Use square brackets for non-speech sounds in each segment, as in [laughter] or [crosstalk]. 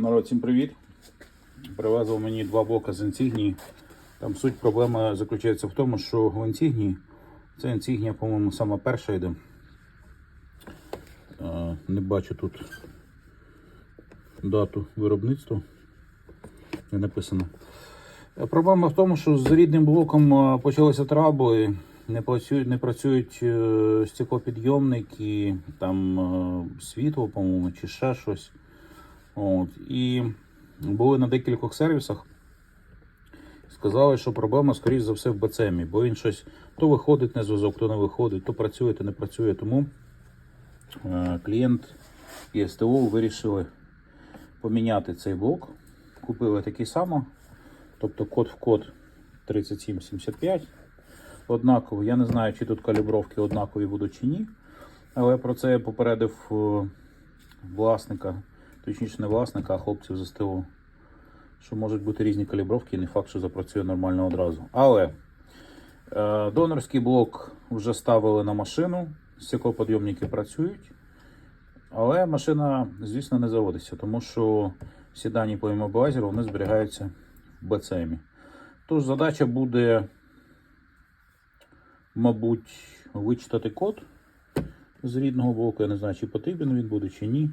Народ, всім привіт. Привезли мені два блока з інсігнії. Там суть проблеми заключається в тому, що в інсігнії, це інсігнія, по-моєму, сама перша йде. Не бачу тут дату виробництва. Не написано. Е, Проблема в тому, що з рідним блоком почалися трабли, не працюють, не працюють е, стеклопідйомники, там е, світло, по-моєму, чи ще щось. От. І були на декількох сервісах. Сказали, що проблема, скоріш за все, в БЦМі, бо він щось то виходить на зв'язок, то не виходить, то працює, то не працює. Тому е, клієнт і СТО вирішили поміняти цей блок. Купили такий самий, тобто код в код 3775. Однаково. Я не знаю, чи тут калібровки однакові будуть чи ні. Але про це я попередив е, власника, точніше не власника, а хлопців з СТО. Що можуть бути різні калібровки, і не факт, що запрацює нормально одразу. Але е, донорський блок вже ставили на машину, стеклоподйомники працюють. Але машина, звісно, не заводиться, тому що всі дані по іммобілайзеру вони зберігаються в БЦМі. Тож задача буде, мабуть, вичитати код з рідного блоку. Я не знаю, чи потрібен він буде, чи ні.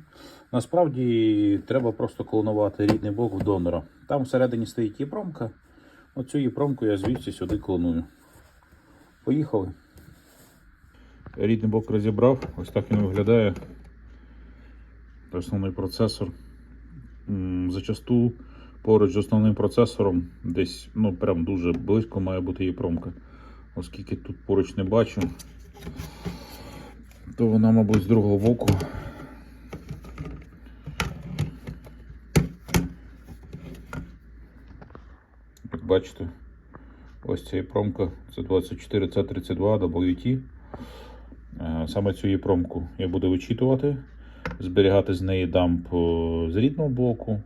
Насправді треба просто клонувати рідний блок в донора. Там всередині стоїть єпромка. Оцю єпромку я звідси сюди клоную. Поїхали. Рідний блок розібрав, ось так він виглядає. Основний процесор. Зачасту поруч з основним процесором десь ну прям дуже близько має бути єпромка. Оскільки тут поруч не бачу, то вона, мабуть, з другого боку. Як бачите, ось ця єпромка, це 24C32 WT. Е, Саме цю єпромку я буду вичитувати, зберігати з неї дамп е, з рідного блоку.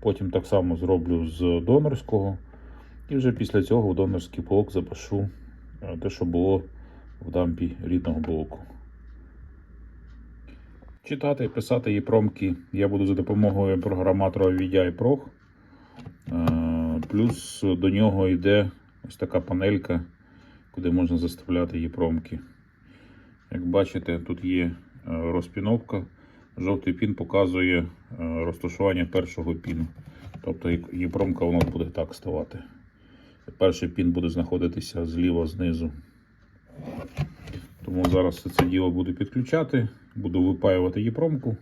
Потім так само зроблю з донорського. І вже після цього в донорський блок запишу е, те, що було в дампі рідного блоку. Читати і писати єпромки я буду за допомогою програматора VDI Pro. Е, Плюс до нього йде ось така панелька, куди можна заставляти єпромки. Як бачите, тут є е, розпіновка. Жовтий пін показує е, розташування першого піну. Тобто є- єпромка у буде так ставати. Перший пін буде знаходитися зліва знизу. Тому зараз це діло буду підключати, буду випаювати єпромку,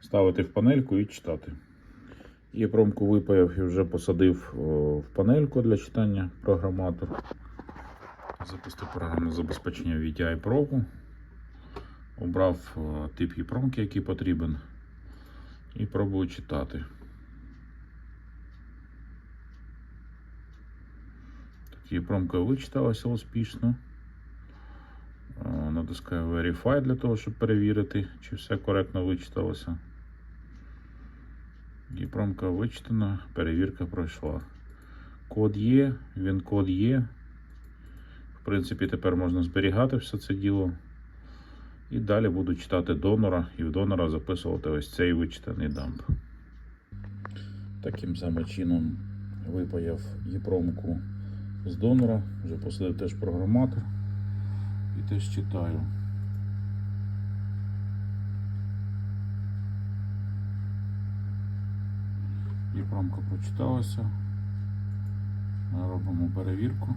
ставити в панельку і читати. Єпромку випаяв і вже посадив в панельку для читання програматор. Запустив програмне забезпечення VTI Pro. Обрав тип єпромки, який потрібен, і пробую читати. Так, єпромка вичиталася успішно. Натискаю Verify для того, щоб перевірити, чи все коректно вичиталося. Єпромка вичитана, перевірка пройшла. Код є, він код є. В принципі, тепер можна зберігати все це діло. І далі буду читати донора і в донора записувати ось цей вичитаний дамп. Таким самим чином випаяв єпромку з донора, вже посадив теж програматор і теж читаю. Єпромка прочиталася. Робимо перевірку.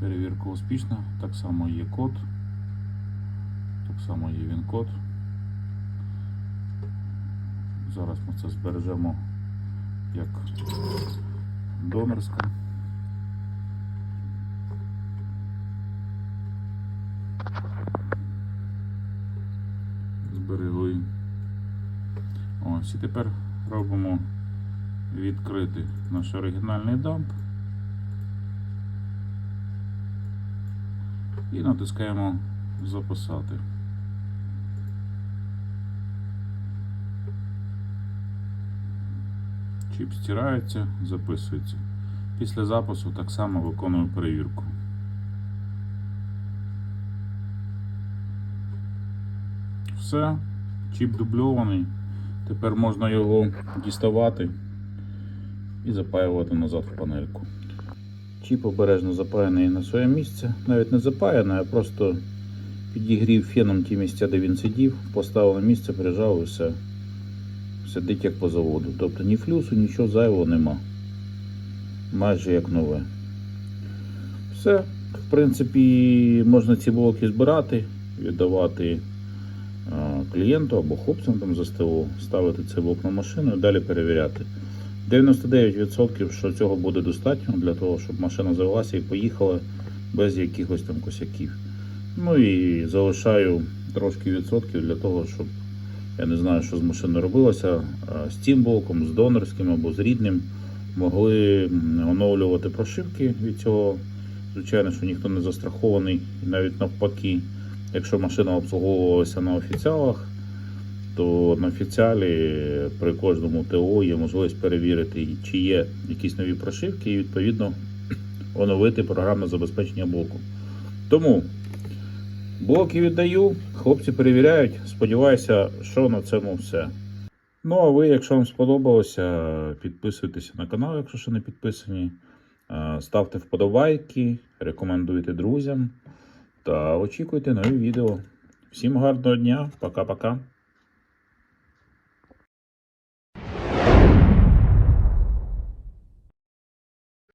Перевірка успішна. Так само є код. Так само є він код. Зараз ми це збережемо як донорська. Зберегли. Ось і тепер робимо відкрити наш оригінальний дамп. І натискаємо записати. Чіп стирається, записується. Після запису так само виконую перевірку. Все. Чіп дубльований. Тепер можна його діставати і запаювати назад в панельку. Чіп обережно запаяний на своє місце. Навіть не запаяний, а просто підігрів феном ті місця, де він сидів, поставив на місце, прижав і все. Сидить як по заводу. Тобто ні флюсу, нічого зайвого нема. Майже як нове. Все. В принципі, можна ці блоки збирати, віддавати клієнту або хлопцям там за СТО, ставити цей блок на машину і далі перевіряти. 99% що цього буде достатньо для того, щоб машина завелася і поїхала без якихось там косяків. Ну і залишаю трошки відсотків для того, щоб я не знаю, що з машиною робилося, з цим блоком, з донорським або з рідним могли оновлювати прошивки від цього. Звичайно, що ніхто не застрахований, і навіть навпаки, якщо машина обслуговувалася на офіціалах, то на офіціалі при кожному ТО є можливість перевірити, чи є якісь нові прошивки, і відповідно [clears throat] оновити програмне забезпечення блоку. Тому блоки віддаю, хлопці перевіряють. Сподіваюся, що на цьому все. Ну, а ви, якщо вам сподобалося, підписуйтеся на канал, якщо ще не підписані. Е, Ставте вподобайки, рекомендуйте друзям та очікуйте нові відео. Всім гарного дня, пока-пока.